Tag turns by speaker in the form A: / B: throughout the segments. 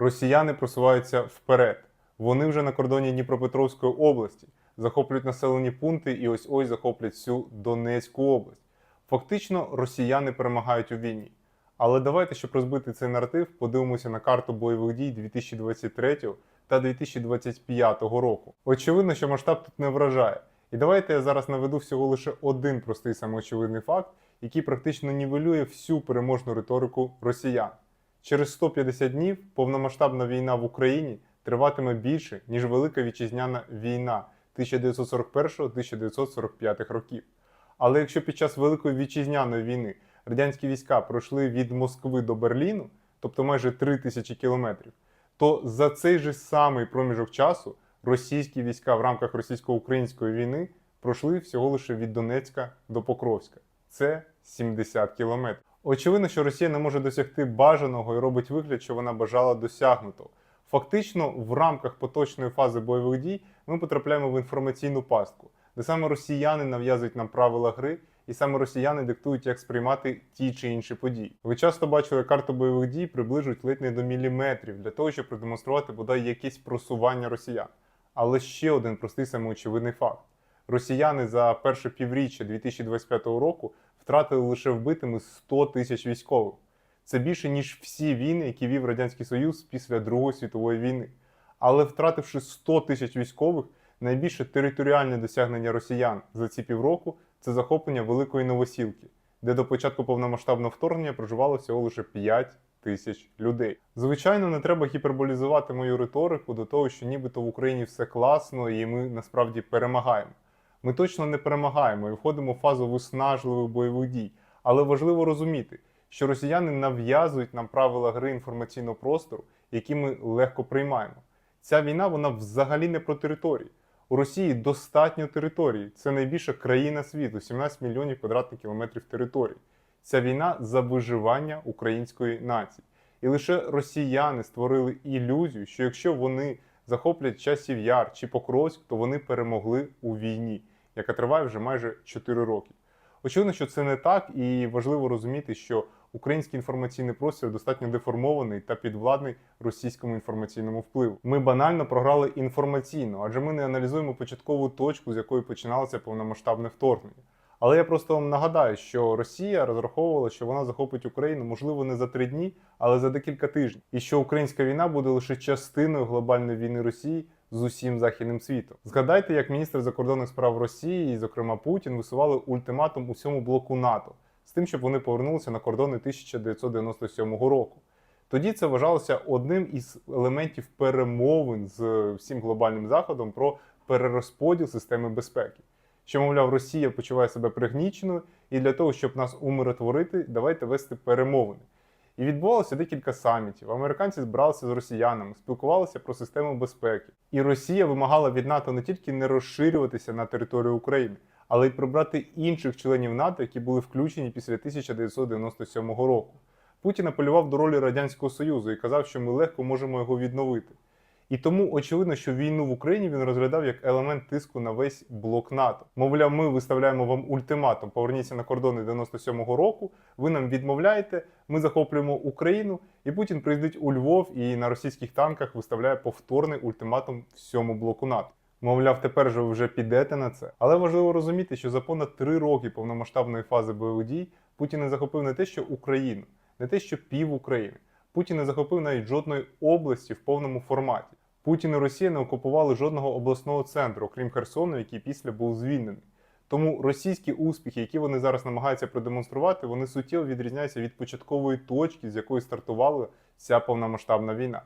A: Росіяни просуваються вперед. Вони вже на кордоні Дніпропетровської області, захоплюють населені пункти і ось ось захоплять всю Донецьку область. Фактично, росіяни перемагають у війні. Але давайте, щоб розбити цей наратив, подивимося на карту бойових дій 2023 та 2025 року. Очевидно, що масштаб тут не вражає. І давайте я зараз наведу всього лише один простий самоочевидний факт, який практично нівелює всю переможну риторику росіян. Через 150 днів повномасштабна війна в Україні триватиме більше, ніж Велика Вітчизняна війна 1941-1945 років. Але якщо під час Великої вітчизняної війни радянські війська пройшли від Москви до Берліну, тобто майже 3 тисячі кілометрів, то за цей же самий проміжок часу російські війська в рамках російсько-української війни пройшли всього лише від Донецька до Покровська. Це 70 кілометрів. Очевидно, що Росія не може досягти бажаного і робить вигляд, що вона бажала досягнутого. Фактично, в рамках поточної фази бойових дій ми потрапляємо в інформаційну пастку, де саме росіяни нав'язують нам правила гри, і саме росіяни диктують, як сприймати ті чи інші події. Ви часто бачили карту бойових дій, приближують ледь не до міліметрів для того, щоб продемонструвати бодай якесь просування росіян. Але ще один простий самоочевидний факт: росіяни за перше півріччя 2025 року втратили лише вбитими 100 тисяч військових. Це більше ніж всі війни, які вів Радянський Союз після Другої світової війни. Але втративши 100 тисяч військових, найбільше територіальне досягнення росіян за ці півроку це захоплення Великої Новосілки, де до початку повномасштабного вторгнення проживало всього лише 5 тисяч людей. Звичайно, не треба гіперболізувати мою риторику до того, що нібито в Україні все класно і ми насправді перемагаємо. Ми точно не перемагаємо і входимо в фазу виснажливих бойових дій. Але важливо розуміти, що росіяни нав'язують нам правила гри інформаційного простору, які ми легко приймаємо. Ця війна вона взагалі не про території. У Росії достатньо території. Це найбільша країна світу, 17 мільйонів квадратних кілометрів території. Ця війна за виживання української нації. І лише росіяни створили ілюзію, що якщо вони захоплять часів яр чи Покровськ, то вони перемогли у війні, яка триває вже майже 4 роки. Очевидно, що це не так, і важливо розуміти, що український інформаційний простір достатньо деформований та підвладний російському інформаційному впливу. Ми банально програли інформаційно, адже ми не аналізуємо початкову точку, з якої починалося повномасштабне вторгнення. Але я просто вам нагадаю, що Росія розраховувала, що вона захопить Україну, можливо, не за три дні, але за декілька тижнів, і що українська війна буде лише частиною глобальної війни Росії з усім західним світом. Згадайте, як міністр закордонних справ Росії, і, зокрема Путін, висували ультиматум усьому блоку НАТО з тим, щоб вони повернулися на кордони 1997 року. Тоді це вважалося одним із елементів перемовин з всім глобальним заходом про перерозподіл системи безпеки. Що, мовляв, Росія почуває себе пригніченою, і для того, щоб нас умиротворити, давайте вести перемовини. І відбувалося декілька самітів. Американці збиралися з росіянами, спілкувалися про систему безпеки. І Росія вимагала від НАТО не тільки не розширюватися на територію України, але й прибрати інших членів НАТО, які були включені після 1997 року. Путін апелював до ролі Радянського Союзу і казав, що ми легко можемо його відновити. І тому очевидно, що війну в Україні він розглядав як елемент тиску на весь блок НАТО. Мовляв, ми виставляємо вам ультиматум, поверніться на кордони 97-го року. Ви нам відмовляєте, ми захоплюємо Україну, і Путін приїздить у Львов і на російських танках виставляє повторний ультиматум всьому блоку НАТО. Мовляв, тепер же ви вже підете на це. Але важливо розуміти, що за понад три роки повномасштабної фази бойових дій Путін не захопив не те, що Україну, не те, що пів України. Путін не захопив навіть жодної області в повному форматі. Путін і Росія не окупували жодного обласного центру, окрім Херсону, який після був звільнений. Тому російські успіхи, які вони зараз намагаються продемонструвати, вони суттєво відрізняються від початкової точки, з якої стартувала ця повномасштабна війна.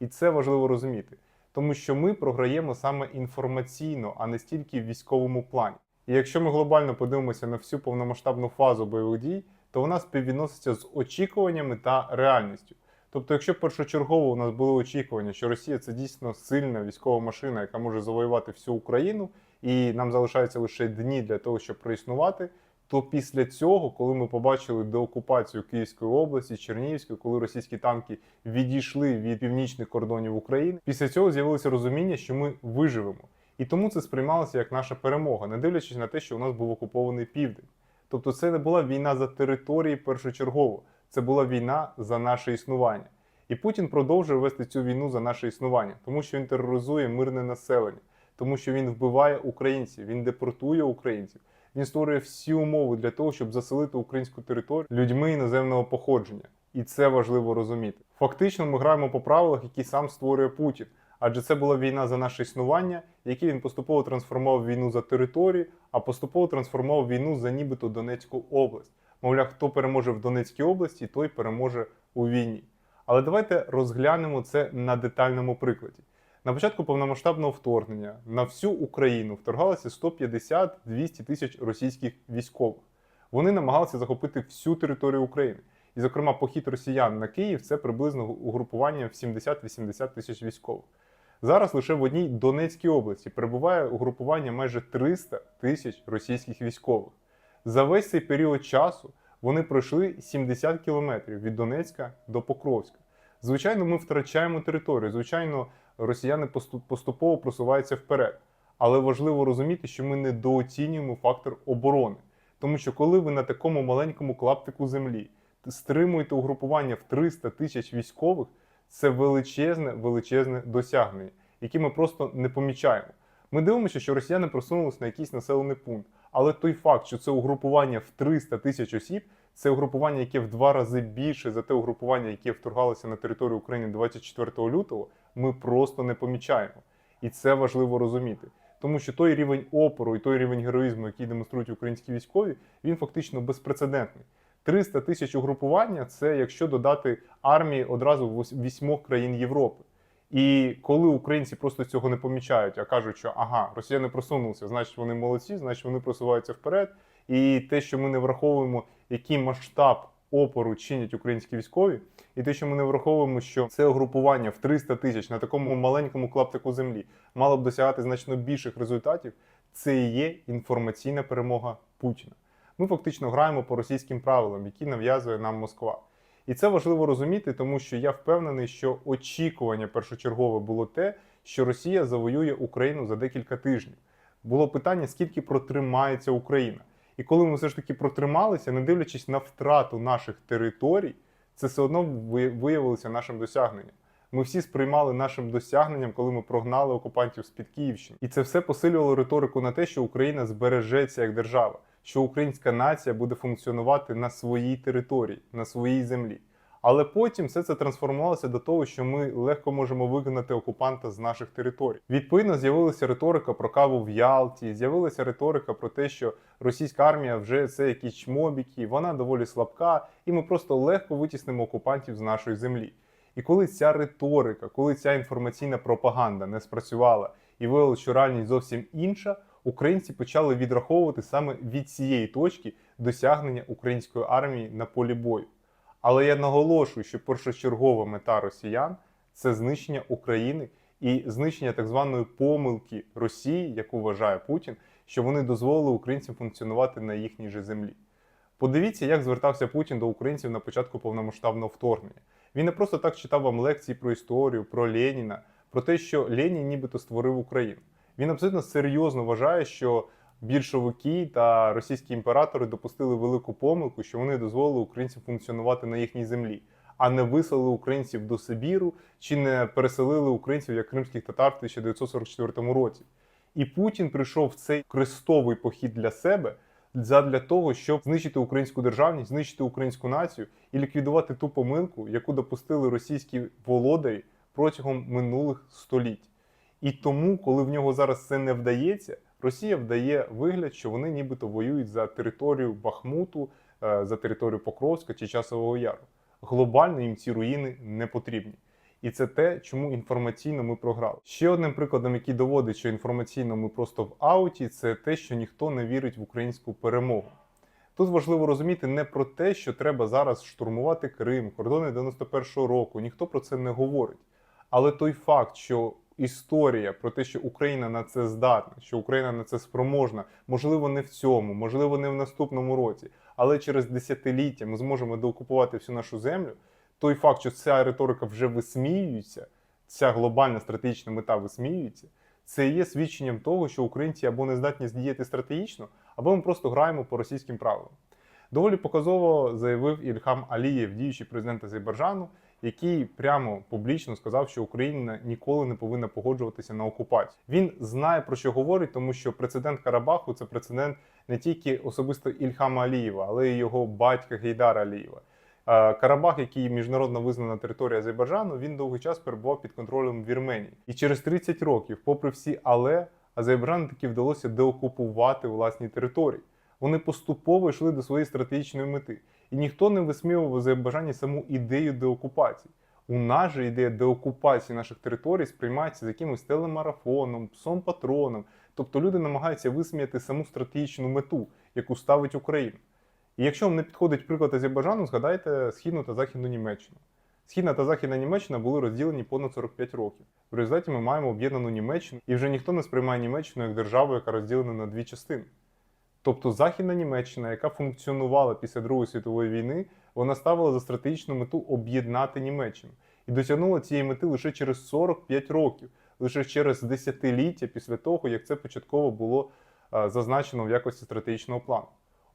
A: І це важливо розуміти, тому що ми програємо саме інформаційно, а не стільки в військовому плані. І якщо ми глобально подивимося на всю повномасштабну фазу бойових дій, то вона співвідноситься з очікуваннями та реальністю. Тобто, якщо першочергово у нас були очікування, що Росія це дійсно сильна військова машина, яка може завоювати всю Україну, і нам залишаються лише дні для того, щоб проіснувати, то після цього, коли ми побачили деокупацію Київської області, Чернігівської, коли російські танки відійшли від північних кордонів України, після цього з'явилося розуміння, що ми виживемо. І тому це сприймалося як наша перемога, не дивлячись на те, що у нас був окупований південь. Тобто, це не була війна за території першочергово, це була війна за наше існування. І Путін продовжує вести цю війну за наше існування, тому що він тероризує мирне населення, тому що він вбиває українців, він депортує українців. Він створює всі умови для того, щоб заселити українську територію людьми іноземного походження. І це важливо розуміти. Фактично, ми граємо по правилах, які сам створює Путін. Адже це була війна за наше існування, які він поступово трансформував війну за територію, а поступово трансформував війну за нібито Донецьку область. Мовляв, хто переможе в Донецькій області, той переможе у війні. Але давайте розглянемо це на детальному прикладі. На початку повномасштабного вторгнення на всю Україну вторгалося 150-200 тисяч російських військових. Вони намагалися захопити всю територію України. І, зокрема, похід росіян на Київ це приблизно угрупування в 70-80 тисяч військових. Зараз лише в одній Донецькій області перебуває угрупування майже 300 тисяч російських військових. За весь цей період часу вони пройшли 70 кілометрів від Донецька до Покровська. Звичайно, ми втрачаємо територію. Звичайно, росіяни поступово просуваються вперед. Але важливо розуміти, що ми недооцінюємо фактор оборони. Тому що коли ви на такому маленькому клаптику землі стримуєте угрупування в 300 тисяч військових, це величезне, величезне досягнення, яке ми просто не помічаємо. Ми дивимося, що росіяни просунулися на якийсь населений пункт. Але той факт, що це угрупування в 300 тисяч осіб, це угрупування, яке в два рази більше за те угрупування, яке вторгалося на територію України 24 лютого, ми просто не помічаємо. І це важливо розуміти. Тому що той рівень опору і той рівень героїзму, який демонструють українські військові, він фактично безпрецедентний. 300 тисяч угрупування це якщо додати армії одразу в вісьмох країн Європи. І коли українці просто цього не помічають, а кажуть, що ага, росіяни просунулися, значить вони молодці, значить вони просуваються вперед. І те, що ми не враховуємо, який масштаб опору чинять українські військові, і те, що ми не враховуємо, що це угрупування в 300 тисяч на такому маленькому клаптику землі мало б досягати значно більших результатів, це і є інформаційна перемога Путіна. Ми фактично граємо по російським правилам, які нав'язує нам Москва. І це важливо розуміти, тому що я впевнений, що очікування першочергове було те, що Росія завоює Україну за декілька тижнів. Було питання, скільки протримається Україна. І коли ми все ж таки протрималися, не дивлячись на втрату наших територій, це все одно виявилося нашим досягненням. Ми всі сприймали нашим досягненням, коли ми прогнали окупантів з-під Київщини. І це все посилювало риторику на те, що Україна збережеться як держава, що українська нація буде функціонувати на своїй території, на своїй землі. Але потім все це трансформувалося до того, що ми легко можемо вигнати окупанта з наших територій. Відповідно, з'явилася риторика про каву в Ялті, з'явилася риторика про те, що російська армія вже це якісь чмобіки, вона доволі слабка, і ми просто легко витіснимо окупантів з нашої землі. І коли ця риторика, коли ця інформаційна пропаганда не спрацювала і виявилося, що реальність зовсім інша, українці почали відраховувати саме від цієї точки досягнення української армії на полі бою. Але я наголошую, що першочергова мета росіян це знищення України і знищення так званої помилки Росії, яку вважає Путін, що вони дозволили українцям функціонувати на їхній же землі. Подивіться, як звертався Путін до українців на початку повномасштабного вторгнення. Він не просто так читав вам лекції про історію, про Леніна, про те, що Ленін нібито створив Україну. Він абсолютно серйозно вважає, що більшовики та російські імператори допустили велику помилку, що вони дозволили українцям функціонувати на їхній землі, а не виселили українців до Сибіру чи не переселили українців як кримських татар в 1944 році. І Путін прийшов в цей крестовий похід для себе задля того, щоб знищити українську державність, знищити українську націю і ліквідувати ту помилку, яку допустили російські володарі протягом минулих століть. І тому, коли в нього зараз це не вдається, Росія вдає вигляд, що вони нібито воюють за територію Бахмуту, е, за територію Покровська чи Часового Яру. Глобально їм ці руїни не потрібні. І це те, чому інформаційно ми програли. Ще одним прикладом, який доводить, що інформаційно ми просто в ауті, це те, що ніхто не вірить в українську перемогу. Тут важливо розуміти не про те, що треба зараз штурмувати Крим, кордони 91-го року. Ніхто про це не говорить. Але той факт, що історія про те, що Україна на це здатна, що Україна на це спроможна, можливо, не в цьому, можливо, не в наступному році, але через десятиліття ми зможемо доокупувати всю нашу землю. Той факт, що ця риторика вже висміюється, ця глобальна стратегічна мета висміюється, це є свідченням того, що українці або не здатні діяти стратегічно, або ми просто граємо по російським правилам. Доволі показово заявив Ільхам Алієв, діючий президент Азербайджану, який прямо публічно сказав, що Україна ніколи не повинна погоджуватися на окупацію. Він знає про що говорить, тому що прецедент Карабаху це прецедент не тільки особисто Ільхама Алієва, але й його батька Гейдара Алієва. Е, Карабах, який міжнародно визнана територія Азербайджану, він довгий час перебував під контролем Вірменії. І через 30 років, попри всі але, Азербайджану таки вдалося деокупувати власні території. Вони поступово йшли до своєї стратегічної мети. І ніхто не висміював в Азербайджані саму ідею деокупації. У нас же ідея деокупації наших територій сприймається з якимось телемарафоном, псом патроном. Тобто люди намагаються висміяти саму стратегічну мету, яку ставить Україна. І якщо вам не підходить приклад Азербайджану, згадайте Східну та Західну Німеччину. Східна та Західна Німеччина були розділені понад 45 років. В результаті ми маємо об'єднану Німеччину, і вже ніхто не сприймає Німеччину як державу, яка розділена на дві частини. Тобто Західна Німеччина, яка функціонувала після Другої світової війни, вона ставила за стратегічну мету об'єднати Німеччину і досягнула цієї мети лише через 45 років, лише через десятиліття після того, як це початково було е, зазначено в якості стратегічного плану.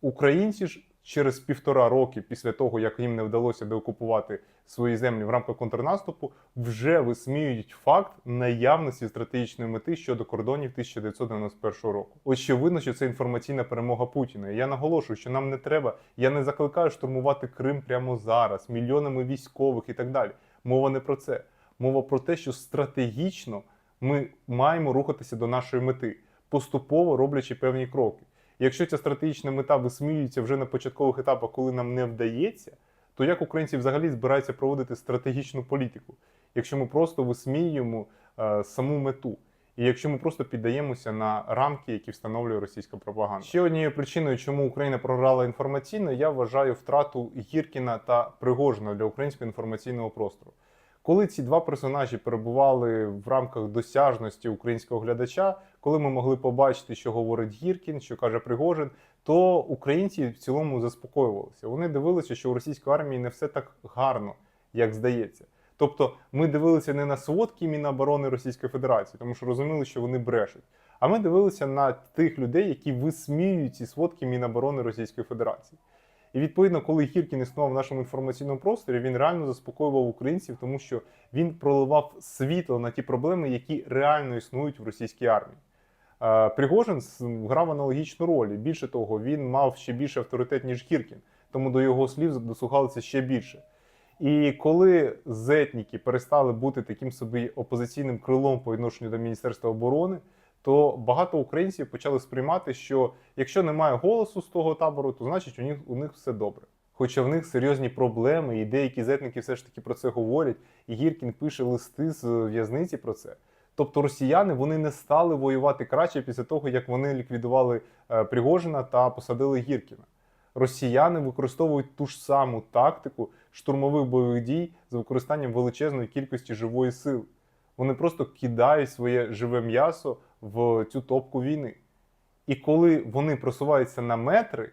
A: Українці ж через півтора роки після того, як їм не вдалося деокупувати свої землі в рамках контрнаступу, вже висміюють факт наявності стратегічної мети щодо кордонів 1991 року. Очевидно, що це інформаційна перемога Путіна. Я наголошую, що нам не треба. Я не закликаю штурмувати Крим прямо зараз, мільйонами військових і так далі. Мова не про це. Мова про те, що стратегічно ми маємо рухатися до нашої мети, поступово роблячи певні кроки. Якщо ця стратегічна мета висміюється вже на початкових етапах, коли нам не вдається, то як українці взагалі збираються проводити стратегічну політику, якщо ми просто висміюємо е, саму мету, і якщо ми просто піддаємося на рамки, які встановлює російська пропаганда? Ще однією причиною, чому Україна програла інформаційно, я вважаю втрату Гіркіна та Пригожина для українського інформаційного простору. Коли ці два персонажі перебували в рамках досяжності українського глядача, коли ми могли побачити, що говорить Гіркін, що каже Пригожин, то українці в цілому заспокоювалися. Вони дивилися, що у російської армії не все так гарно, як здається. Тобто ми дивилися не на сводки Міноборони Російської Федерації, тому що розуміли, що вони брешуть. А ми дивилися на тих людей, які висміюють ці сводки Міноборони Російської Федерації. І відповідно, коли Гіркін існував в нашому інформаційному просторі, він реально заспокоював українців, тому що він проливав світло на ті проблеми, які реально існують в російській армії. Е, Пригожин грав аналогічну роль. І Більше того, він мав ще більше авторитет, ніж Гіркін, тому до його слів дослухалися ще більше. І коли зетніки перестали бути таким собі опозиційним крилом по відношенню до Міністерства оборони, то багато українців почали сприймати, що якщо немає голосу з того табору, то значить у них у них все добре. Хоча в них серйозні проблеми, і деякі зетники все ж таки про це говорять, і Гіркін пише листи з в'язниці про це. Тобто росіяни вони не стали воювати краще після того, як вони ліквідували е, Пригожина та посадили Гіркіна. Росіяни використовують ту ж саму тактику штурмових бойових дій з використанням величезної кількості живої сили. Вони просто кидають своє живе м'ясо в цю топку війни. І коли вони просуваються на метри,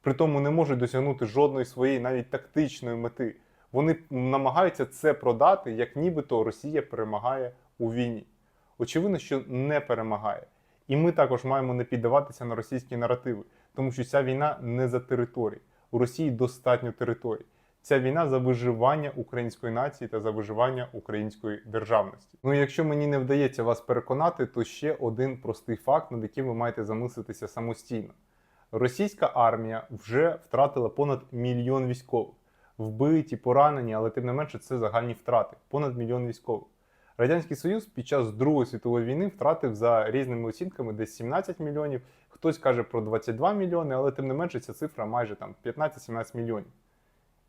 A: при тому не можуть досягнути жодної своєї навіть тактичної мети, вони намагаються це продати, як нібито Росія перемагає у війні. Очевидно, що не перемагає. І ми також маємо не піддаватися на російські наративи, тому що ця війна не за території. У Росії достатньо територій. Ця війна за виживання української нації та за виживання української державності. Ну і якщо мені не вдається вас переконати, то ще один простий факт, над яким ви маєте замислитися самостійно. Російська армія вже втратила понад мільйон військових, вбиті, поранені, але тим не менше це загальні втрати. Понад мільйон військових. Радянський Союз під час Другої світової війни втратив за різними оцінками десь 17 мільйонів. Хтось каже про 22 мільйони, але тим не менше ця цифра майже там 15-17 мільйонів.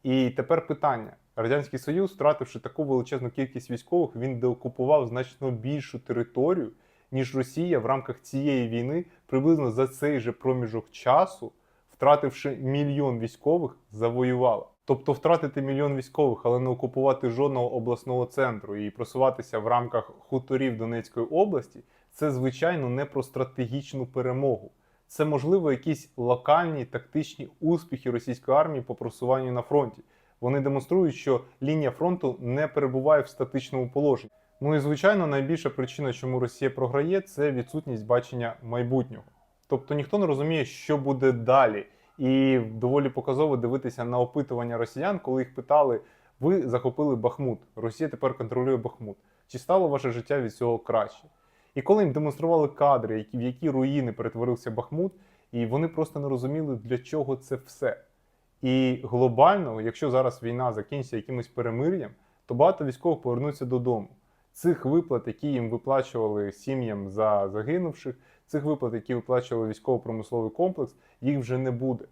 A: І тепер питання: Радянський Союз, втративши таку величезну кількість військових, він деокупував значно більшу територію, ніж Росія в рамках цієї війни приблизно за цей же проміжок часу, втративши мільйон військових, завоювала. Тобто втратити мільйон військових, але не окупувати жодного обласного центру і просуватися в рамках хуторів Донецької області, це звичайно не про стратегічну перемогу. Це можливо якісь локальні тактичні успіхи російської армії по просуванню на фронті. Вони демонструють, що лінія фронту не перебуває в статичному положенні. Ну і звичайно, найбільша причина, чому Росія програє, це відсутність бачення майбутнього. Тобто ніхто не розуміє, що буде далі. І доволі показово дивитися на опитування росіян, коли їх питали: Ви захопили Бахмут. Росія тепер контролює Бахмут. Чи стало ваше життя від цього краще? І коли їм демонстрували кадри, в які руїни перетворився Бахмут, і вони просто не розуміли, для чого це все. І глобально, якщо зараз війна закінчиться якимось перемир'ям, то багато військових повернуться додому. Цих виплат, які їм виплачували сім'ям за загинувших, цих виплат, які виплачували військово-промисловий комплекс, їх вже не буде.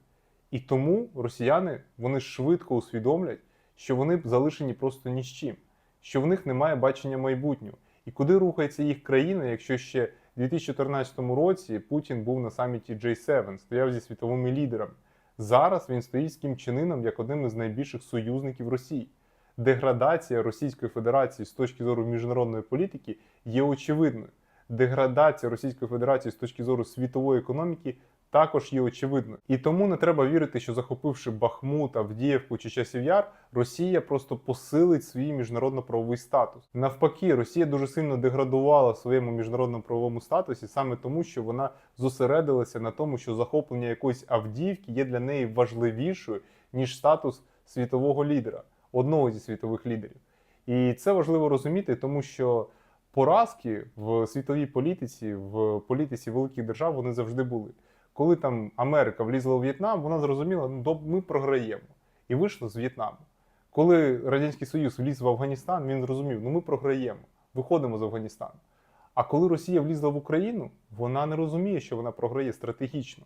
A: І тому росіяни вони швидко усвідомлять, що вони залишені просто ні з чим, що в них немає бачення майбутнього. І куди рухається їх країна, якщо ще в 2014 році Путін був на саміті J7, стояв зі світовими лідерами. Зараз він стоїть з Кім Чен Іном як одним із найбільших союзників Росії. Деградація Російської Федерації з точки зору міжнародної політики є очевидною. Деградація Російської Федерації з точки зору світової економіки також є очевидною. І тому не треба вірити, що захопивши Бахмут, Авдіївку чи Часів Яр, Росія просто посилить свій міжнародно-правовий статус. Навпаки, Росія дуже сильно деградувала в своєму міжнародно-правовому статусі саме тому, що вона зосередилася на тому, що захоплення якоїсь Авдіївки є для неї важливішою ніж статус світового лідера, одного зі світових лідерів. І це важливо розуміти, тому що поразки в світовій політиці, в політиці великих держав вони завжди були. Коли там Америка влізла у В'єтнам, вона зрозуміла, ну ми програємо і вийшла з В'єтнаму. Коли Радянський Союз вліз в Афганістан, він зрозумів, ну ми програємо, виходимо з Афганістану. А коли Росія влізла в Україну, вона не розуміє, що вона програє стратегічно.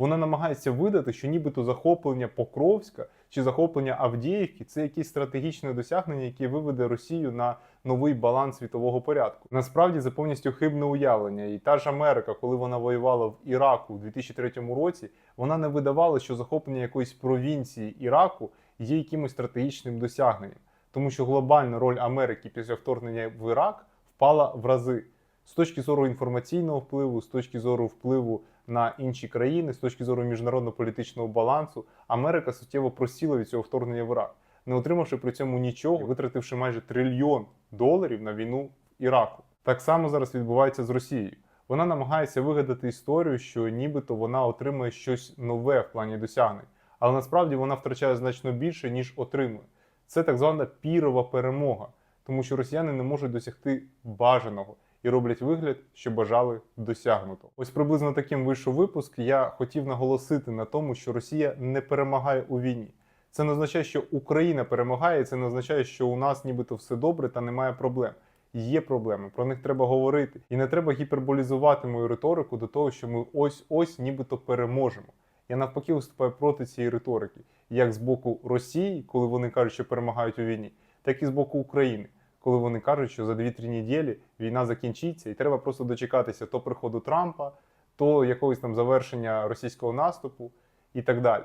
A: Вона намагається видати, що нібито захоплення Покровська чи захоплення Авдіївки це якесь стратегічне досягнення, яке виведе Росію на новий баланс світового порядку. Насправді це повністю хибне уявлення. І та ж Америка, коли вона воювала в Іраку в 2003 році, вона не видавала, що захоплення якоїсь провінції Іраку є якимось стратегічним досягненням, тому що глобальна роль Америки після вторгнення в Ірак впала в рази. З точки зору інформаційного впливу, з точки зору впливу на інші країни, з точки зору міжнародно-політичного балансу, Америка суттєво просіла від цього вторгнення в Ірак, не отримавши при цьому нічого, витративши майже трильйон доларів на війну в Іраку. Так само зараз відбувається з Росією. Вона намагається вигадати історію, що нібито вона отримує щось нове в плані досягнень, але насправді вона втрачає значно більше, ніж отримує. Це так звана пірова перемога, тому що росіяни не можуть досягти бажаного і роблять вигляд, що бажали досягнуто. Ось приблизно таким вийшов випуск. Я хотів наголосити на тому, що Росія не перемагає у війні. Це не означає, що Україна перемагає, це не означає, що у нас нібито все добре та немає проблем. Є проблеми, про них треба говорити, і не треба гіперболізувати мою риторику до того, що ми ось ось нібито переможемо. Я навпаки виступаю проти цієї риторики, як з боку Росії, коли вони кажуть, що перемагають у війні, так і з боку України, коли вони кажуть, що за 2-3 неділі війна закінчиться, і треба просто дочекатися то приходу Трампа, то якогось там завершення російського наступу і так далі.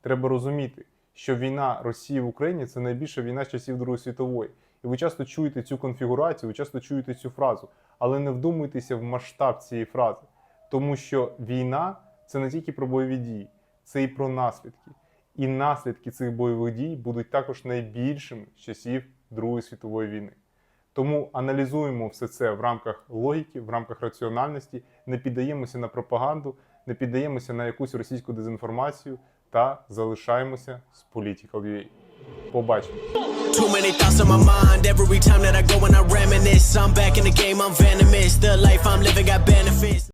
A: Треба розуміти, що війна Росії в Україні це найбільша війна з часів Другої світової. І ви часто чуєте цю конфігурацію, ви часто чуєте цю фразу, але не вдумуйтеся в масштаб цієї фрази, тому що війна це не тільки про бойові дії, це і про наслідки. І наслідки цих бойових дій будуть також найбільшими з часів Другої світової війни. Тому аналізуємо все це в рамках логіки, в рамках раціональності, не піддаємося на пропаганду, не піддаємося на якусь російську дезінформацію та залишаємося з політикою. Побачимо.
B: Too many thoughts on my mind.